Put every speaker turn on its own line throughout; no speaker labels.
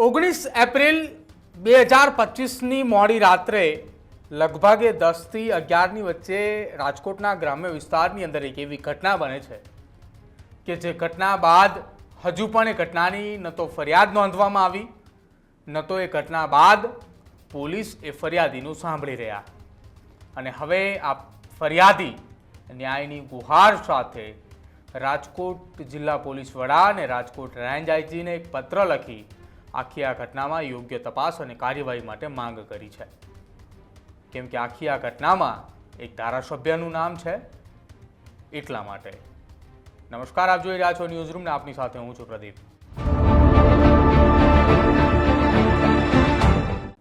ઓગણીસ એપ્રિલ બે હજાર પચીસની મોડી રાત્રે લગભગે દસથી અગિયારની વચ્ચે રાજકોટના ગ્રામ્ય વિસ્તારની અંદર એક એવી ઘટના બને છે કે જે ઘટના બાદ હજુ પણ એ ઘટનાની ન તો ફરિયાદ નોંધવામાં આવી, ન તો એ ઘટના બાદ પોલીસ એ ફરિયાદીનું સાંભળી રહ્યા. અને હવે આ ફરિયાદી ન્યાયની ગુહાર સાથે રાજકોટ જિલ્લા પોલીસ વડા અને રાજકોટ રેન્જ આઈજીને એક પત્ર લખી આખી આ ઘટનામાં યોગ્ય તપાસ અને કાર્યવાહી માટે માંગ કરી છે. કેમ કે આખી આ ઘટનામાં એક ધારાસભ્યનું નામ છે, એટલા માટે. નમસ્કાર, આપ જોઈ રહ્યા છો ન્યૂઝ રૂમ ને આપની સાથે હું છું પ્રદીપ.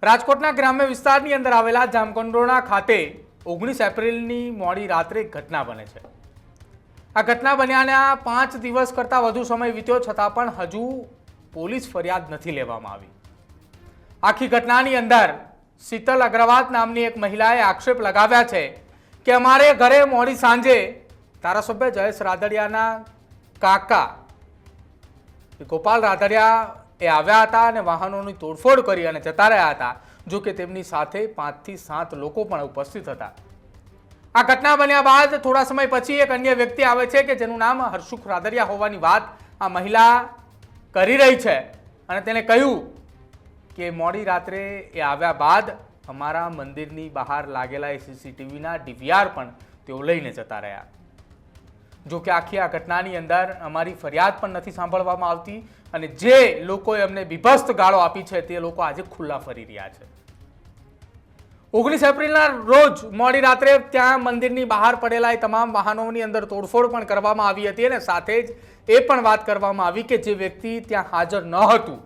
રાજકોટના ગ્રામ્ય વિસ્તારની અંદર આવેલા જામકંડોરણા ખાતે ઓગણીસ એપ્રિલની મોડી રાત્રે ઘટના બને છે. આ ઘટના બન્યાના પાંચ દિવસ કરતાં વધુ સમય વીત્યો, છતાં પણ હજુ પોલીસ ફરિયાદ નથી લેવામાં આવી. આખી ઘટનાની અંદર શીતલ અગ્રવાલ નામની એક મહિલાએ આક્ષેપ લગાવ્યા છે કે અમારે ઘરે મોડી સાંજે ધારાસભ્ય જયેશ રાદડિયાના કાકા ગોપાલ રાદડિયા એ આવ્યા હતા અને વાહનોની તોડફોડ કરી અને જતા રહ્યા હતા, જો કે તેમની સાથે પાંચથી સાત લોકો પણ ઉપસ્થિત હતા. આ ઘટના બન્યા બાદ થોડા સમય પછી એક અન્ય વ્યક્તિ આવે છે કે જેનું નામ હર્ષુખ રાદડિયા હોવાની વાત આ મહિલા કરી રહી છે. અને તેને કહ્યું કે મોડી રાત્રે એ આવ્યા બાદ અમારા મંદિરની બહાર લાગેલા એ સીસીટીવીના ડીવીઆર પણ તેઓ લઈને જતા રહ્યા. જો કે આખી આ ઘટનાની અંદર અમારી ફરિયાદ પણ નથી સાંભળવામાં આવતી અને જે લોકોએ અમને બીભસ્ત ગાળો આપી છે તે લોકો આજે ખુલ્લા ફરી રહ્યા છે. ઓગણીસ એપ્રિલના રોજ મોડી રાત્રે ત્યાં મંદિરની બહાર પડેલા એ તમામ વાહનોની અંદર તોડફોડ પણ કરવામાં આવી હતી અને સાથે જ એ પણ વાત કરવામાં આવી કે જે વ્યક્તિ ત્યાં હાજર ન હતું,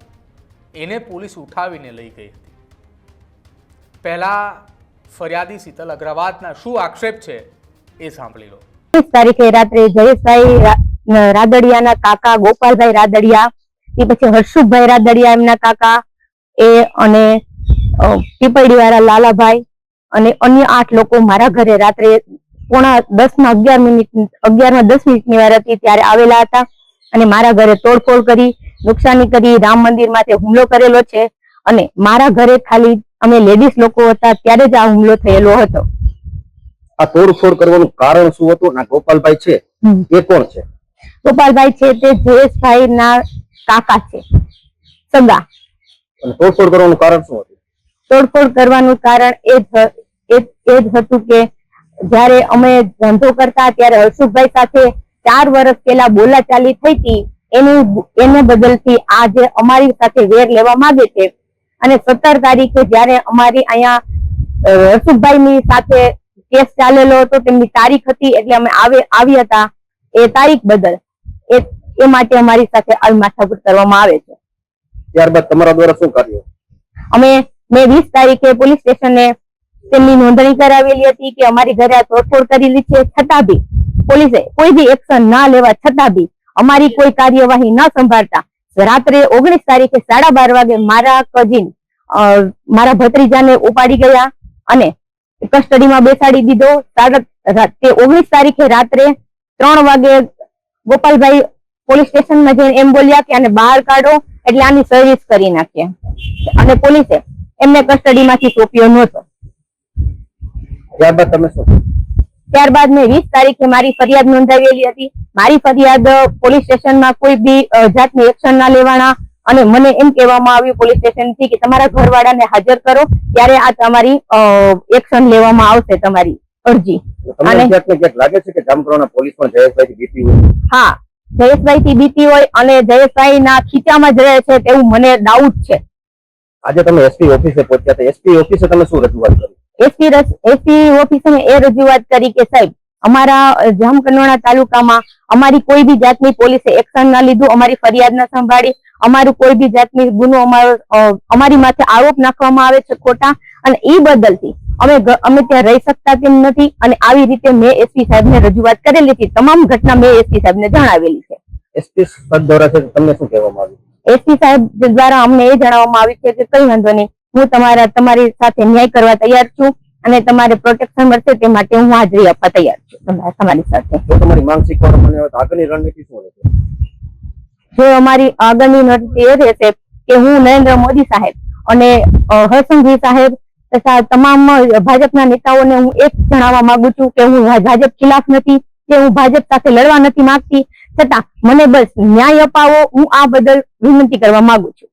એને પોલીસ ઉઠાવીને લઈ ગઈ હતી. પહેલા ફરિયાદી શીતલ અગ્રવાલના શું આક્ષેપ છે એ સાંભળી લો.
તારીખે રાત્રે જયેશભાઈ રાદડિયાના કાકા, ગોપાલભાઈ રાદડિયા, એ પછી હર્ષુભાઈ રાદડિયા એમના કાકા, એ અને અ, પીપળીવાળા લાલાભાઈ અને અન્ય આઠ લોકો મારા ઘરે રાત્રે પોણા દસમાં અગિયાર મિનિટ અગિયારમાં દસ મિનિટની વાર હતી ત્યારે આવેલા હતા અને મારા ઘરે તોડફોડ કરી નુકસાની કરી રામ મંદિર માથે હુમલો કરેલો છે અને મારા ઘરે ખાલી અમે લેડીઝ લોકો હતા ત્યારે જ આ હુમલો થયેલો હતો.
આ તોડફોડ કરવાનું કારણ શું હતું ના ગોપાલભાઈ છે. એ કોણ છે?
ગોપાલભાઈ છે તે જયેશભાઈ ના કાકા છે. સગા.
તોડફોડ કરવાનું કારણ શું હતું?
તોડફોડ કરવાનું કારણ એ જ એ જ- હતું કે જ્યારે અમે ધંધો કરતા ત્યારે હર્ષુભાઈ સાથે ચાર વર્ષ પહેલા બોલાચાલી થઈ હતી. એની એને બદલથી આ જે અમારી સાથે વેર લેવા માંગે છે. અને સત્તર તારીખે જ્યારે અમારી અહીંયા હર્ષુભાઈ હર્ષુભાઈની સાથે કેસ ચાલેલો હતો તેમની તારીખ હતી એટલે અમે આવે આવ્યા હતા. એ તારીખ બદલ એ એ માટે અમારી સાથે આવી માથાકૂટ કરવામાં આવે છે.
ત્યારબાદ તમારા દ્વારા શું કર્યું?
અમે મેં વીસ તારીખે પોલીસ સ્ટેશને તેમની નોંધણી કરાવેલી હતી કે અમારી ઘરે આ તોડફોડ કરેલી છે. છતાં બી પોલીસે કોઈ બી એક્શન ના લેવા છતાં બી અમારી કોઈ કાર્યવાહી ન સંભાળતા રાત્રે ઓગણીસ તારીખે સાડા બાર વાગે મારા કજીન મારા ભત્રીજાને ઉપાડી ગયા અને કસ્ટડીમાં બેસાડી દીધો. તે ઓગણીસ તારીખે રાત્રે ત્રણ વાગે ગોપાલભાઈ પોલીસ સ્ટેશનમાં જઈને એમ બોલ્યા કે આને બહાર કાઢો એટલે આની સર્વિસ કરી નાખીએ. અને પોલીસે એમને કસ્ટડીમાંથી સોંપ્યો નહોતો.
ત્યારબાદ તમે
ત્યારબાદ મેં વીસ તારીખે મારી ફરિયાદ નોંધાવેલી હતી. મારી ફરિયાદ પોલીસ સ્ટેશનમાં કોઈ બી જાતની એક્શન ના લેવાના અને મને એમ કહેવામાં આવ્યું પોલીસ સ્ટેશનથી કે તમારા ઘરવાળાને હાજર કરો ત્યારે આ તમારી એક્શન લેવામાં આવશે તમારી અરજી.
તમને
અને-
લાગે છે કે જામકરોના પોલીસ પણ જયેશભાઈ બીતી હોય?
હા જયેશભાઈ થી બીતી હોય અને જયેશભાઈ ના ખીચામાં જ રહે છે તેવું મને ડાઉટ છે.
આજે તમે એસપી ઓફિસે પહોંચ્યા હતા. એસપી ઓફિસે તમે શું રજૂઆત કરી?
એસપી એસપી ઓફિસે મેં એ રજૂઆત કરી કે સાહેબ અમારા જામકંડોણા તાલુકામાં અમારી કોઈ બી જાતની પોલીસે એક્શન ના લીધું અમારી ફરિયાદ ના સંભાળી અમારું કોઈ બી જાતની ગુનો અમારો અમારી માથે આરોપ નાખવામાં આવે છે ખોટા અને એ બદલથી અમે અમે ત્યાં રહી શકતા તેમ નથી અને આવી રીતે મેં એસપી સાહેબને રજૂઆત કરેલી હતી. તમામ ઘટના મેં એસપી સાહેબને જણાવેલી છે.
એસપી પદ દ્વારા છે તમને શું કહેવામાં આવ્યું?
એસપી સાહેબ દ્વારા અમને એ જણાવવામાં આવ્યું છે કે કઈ વાંધો નહીં. હું તમારા તમારી સાથે ન્યાય કરવા તૈયાર છું અને તમારે પ્રોટેક્શન મળશે તે માટે હું હાજરી આપવા તૈયાર છું. તમારી સાથે.
જો તમારી આગળની રણનીતિ શું રહેશે
અમારી આગળની નોટિસ એ રહેશે કે હું નરેન્દ્ર મોદી સાહેબ અને હરસંઘવી સાહેબ તથા તમામ ભાજપના નેતાઓને હું એક જણાવવા માંગુ છું કે હું ભાજપ ખિલાફ નથી કે હું ભાજપ સાથે લડવા નથી માંગતી. છતાં મને બસ ન્યાય અપાવો, હું આ બદલ વિનંતી કરવા માંગુ છું.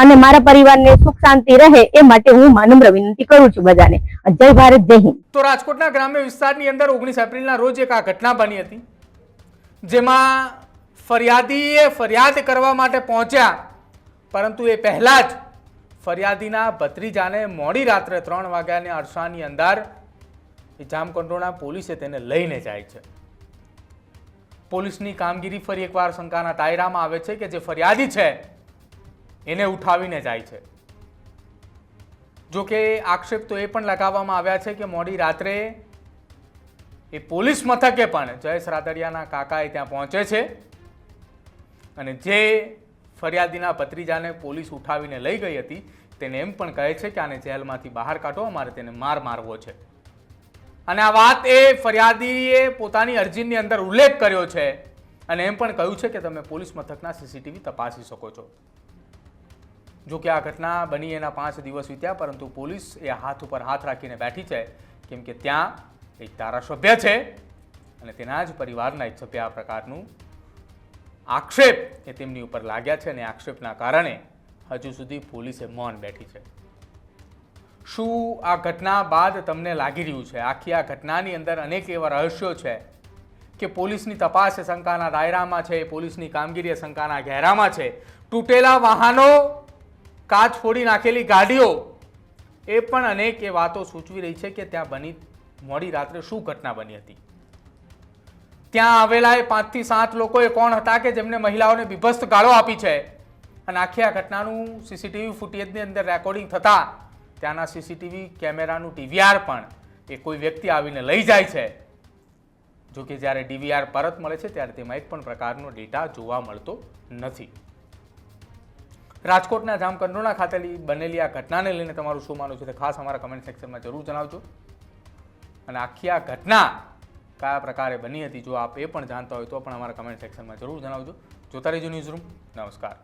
અને મારા પરિવારને સુખ શાંતિ રહે એ માટે હું નમ્ર વિનંતી કરું છું બધાને. જય ભારત, જય હિન્દ.
તો રાજકોટના ગ્રામ્ય વિસ્તારની અંદર ઓગણીસ એપ્રિલના રોજ એક આ ઘટના બની હતી. જેમાં ફરિયાદીએ ફરિયાદ કરવા માટે પહોંચ્યા, પરંતુ એ પહેલાં જ ફરિયાદીના ભત્રીજાને મોડી રાત્રે ત્રણ વાગ્યાની અરસાની અંદર જામકંડોળા પોલીસે તેને લઈને જાય છે. પોલીસની કામગીરી ફરી એકવાર શંકાના દાયરામાં આવે છે કે જે ફરિયાદી છે, એને ઉઠાવીને જાય છે. જો કે આક્ષેપ તો એ પણ લગાવવામાં આવ્યા છે કે મોડી રાત્રે એ પોલીસ મથકે પણ જયેશ રાદડિયાના કાકા એ ત્યાં પહોંચે છે અને જે ફરિયાદીના ભત્રીજાને પોલીસ ઉઠાવીને લઈ ગઈ હતી, તેને એમ પણ કહે છે કે આને જેલમાંથી બહાર કાઢો, અમારે તેને માર મારવો છે. અને આ વાત એ ફરિયાદીએ પોતાની અરજીની અંદર ઉલ્લેખ કર્યો છે અને એમ પણ કહ્યું છે કે તમે પોલીસ મથકના સીસીટીવી તપાસી શકો છો. જો કે આ ઘટના બની એના પાંચ દિવસ વીત્યા, પરંતુ પોલીસ એ હાથ ઉપર હાથ રાખીને બેઠી છે, કેમ કે ત્યાં એક ધારાસભ્ય છે અને તેના જ પરિવારના એક સભ્ય આ પ્રકારનું આક્ષેપ એ તેમની ઉપર લાગ્યા છે અને આક્ષેપના કારણે હજુ સુધી પોલીસે મૌન બેઠી છે. શું આ ઘટના બાદ તમને લાગી રહ્યું છે? આખી આ ઘટનાની અંદર અનેક એવા રહસ્યો છે કે પોલીસની તપાસ શંકાના દાયરામાં છે, પોલીસની કામગીરી શંકાના ઘેરામાં છે. તૂટેલા વાહનો, કાચ ફોડી નાખેલી ગાડીઓ, એ પણ અનેક એ વાતો સૂચવી રહી છે કે ત્યાં બની, મોડી રાત્રે શું ઘટના બની હતી? ત્યાં આવેલા એ પાંચથી સાત લોકો એ કોણ હતા કે જેમને મહિલાઓને બીભસ્ત ગાળો આપી છે? અને આખી આ ઘટનાનું સીસીટીવી ફૂટેજની અંદર રેકોર્ડિંગ થતાં ત્યાંના સીસીટીવી કેમેરાનું ટીવીઆર પણ એ કોઈ વ્યક્તિ આવીને લઈ જાય છે. જો કે જ્યારે ડીવીઆર પરત મળે છે, ત્યારે તેમાં એક પણ પ્રકારનો ડેટા જોવા મળતો નથી. રાજકોટના જામકંડોળા ખાતે બનેલી આ ઘટનાને લઈને તમારું શું માનવું છે તે ખાસ અમારા કમેન્ટ સેક્શનમાં જરૂર જણાવજો. અને આખી આ ઘટના કયા પ્રકારે બની હતી, જો આપ એ પણ જાણતા હોય તો પણ અમારા કમેન્ટ સેક્શનમાં જરૂર જણાવજો. જોતા રહેજો ન્યૂઝ રૂમ નમસ્કાર.